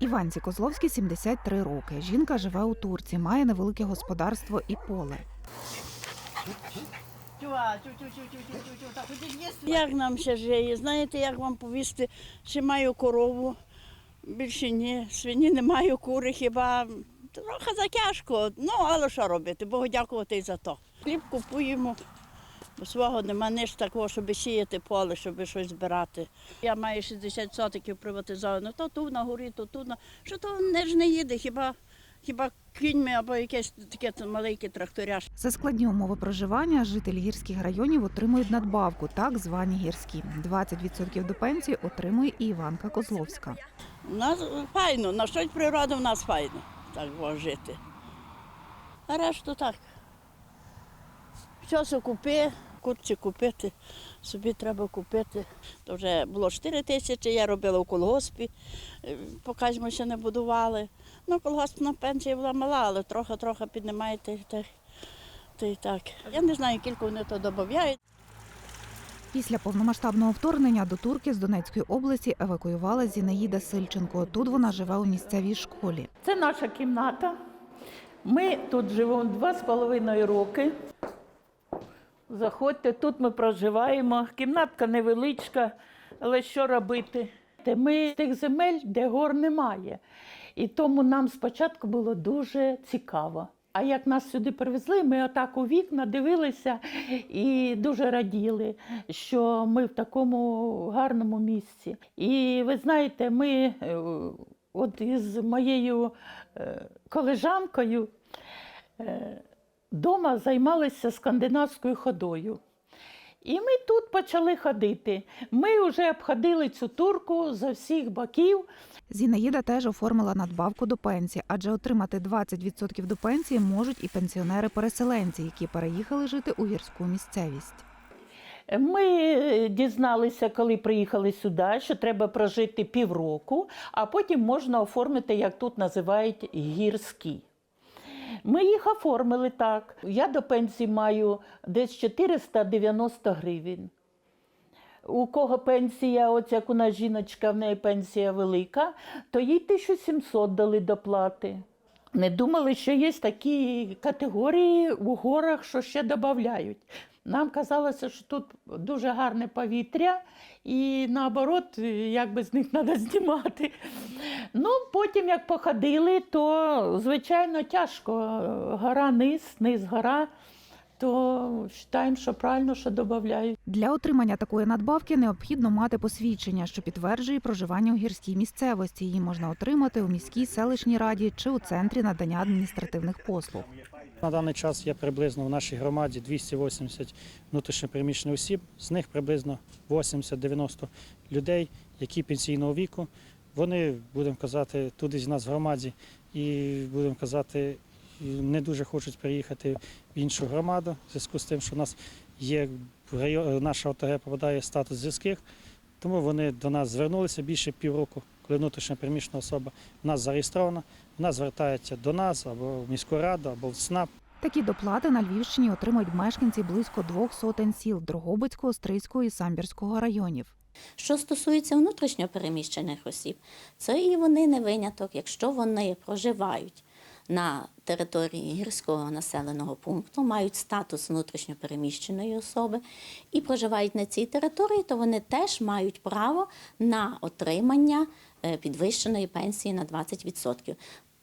Іванці Козловській 73 роки. Жінка живе у Турці, має невелике господарство і поле. Як нам ще жиє? Знаєте, як вам повісти, ще маю корову, більше ні, свині не маю, кури хіба. Трохи затяжко, ну але що робити, Богу дякувати і за то. Хліб купуємо, бо свого нема ніж такого, щоб сіяти поле, щоб щось збирати. Я маю 60 сотиків приватизовано, то тут на горі, то тут на. Що то не ж не їде, хіба, хіба кіньми або якесь таке маленьке тракторя. За складні умови проживання жителі гірських районів отримують надбавку, так звані гірські. 20% до пенсії отримує і Іванка Козловська. У нас файно, на щось природа в нас файно, так жити. А решту так. Щось купи, курці купити, собі треба купити. То вже було 4 тисячі, я робила у колгоспі, е, поки ми ще не будували. Ну, колгоспна пенсія була мала, але трохи-трохи піднімаєте. Та, та й так. Я не знаю, кілька вони то додають. Після повномасштабного вторгнення до Турки з Донецької області евакуювала Зінаїда Сильченко. Тут вона живе у місцевій школі. Це наша кімната. Ми тут живемо два з половиною роки. Заходьте, тут ми проживаємо. Кімнатка невеличка, але що робити? Ми тих земель, де гор немає. І тому нам спочатку було дуже цікаво. А як нас сюди привезли, ми отак у вікна дивилися і дуже раділи, що ми в такому гарному місці. І ви знаєте, ми е, от із моєю е, колежанкою е, дома займалися скандинавською ходою. І ми тут почали ходити. Ми вже обходили цю турку з всіх боків. Зінаїда теж оформила надбавку до пенсії, адже отримати 20% до пенсії можуть і пенсіонери-переселенці, які переїхали жити у гірську місцевість. Ми е, дізналися, коли приїхали сюди, що треба прожити півроку, а потім можна оформити, як тут називають, гірські. Ми їх оформили так. Я до пенсії маю десь 490 гривень. У кого пенсія, от як у нас жіночка, в неї пенсія велика, то їй 1700 дали доплати. Не думали, що є такі категорії у горах, що ще додають. Нам казалося, що тут дуже гарне повітря, і наоборот, як би з них треба знімати. Потім, як походили, то звичайно тяжко. Гора низ, низ гора, то вважаємо, що правильно, що додають. Для отримання такої надбавки необхідно мати посвідчення, що підтверджує проживання у гірській місцевості. Її можна отримати у міській селищній раді чи у центрі надання адміністративних послуг. На даний час є приблизно в нашій громаді 280 внутрішньопереміщених осіб, з них приблизно 80-90 людей, які пенсійного віку. Вони, будемо казати, тут із нас в громаді і будемо казати, не дуже хочуть приїхати в іншу громаду, в зв'язку з тим, що у нас є наша ОТГ попадає в статус зв'язких, тому вони до нас звернулися більше півроку, коли внутрішньо переміщена особа в нас зареєстрована, вона звертається до нас або в міську раду, або в СНАП. Такі доплати на Львівщині отримують мешканці близько двох сотень сіл Дрогобицького, Стрийського і Самбірського районів. Що стосується внутрішньо переміщених осіб, це і вони не виняток, якщо вони проживають на території гірського населеного пункту, мають статус внутрішньо переміщеної особи і проживають на цій території, то вони теж мають право на отримання е, підвищеної пенсії на 20%.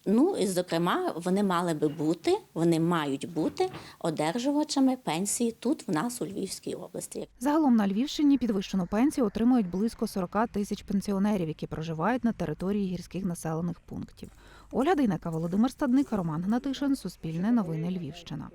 Ну і зокрема, вони мали би бути, вони мають бути одержувачами пенсії тут в нас у Львівській області. Загалом на Львівщині підвищену пенсію отримують близько 40 тисяч пенсіонерів, які проживають на території гірських населених пунктів. Оля Дейнека, Володимир Стадник, Роман Гнатишин, Суспільне новини Львівщина.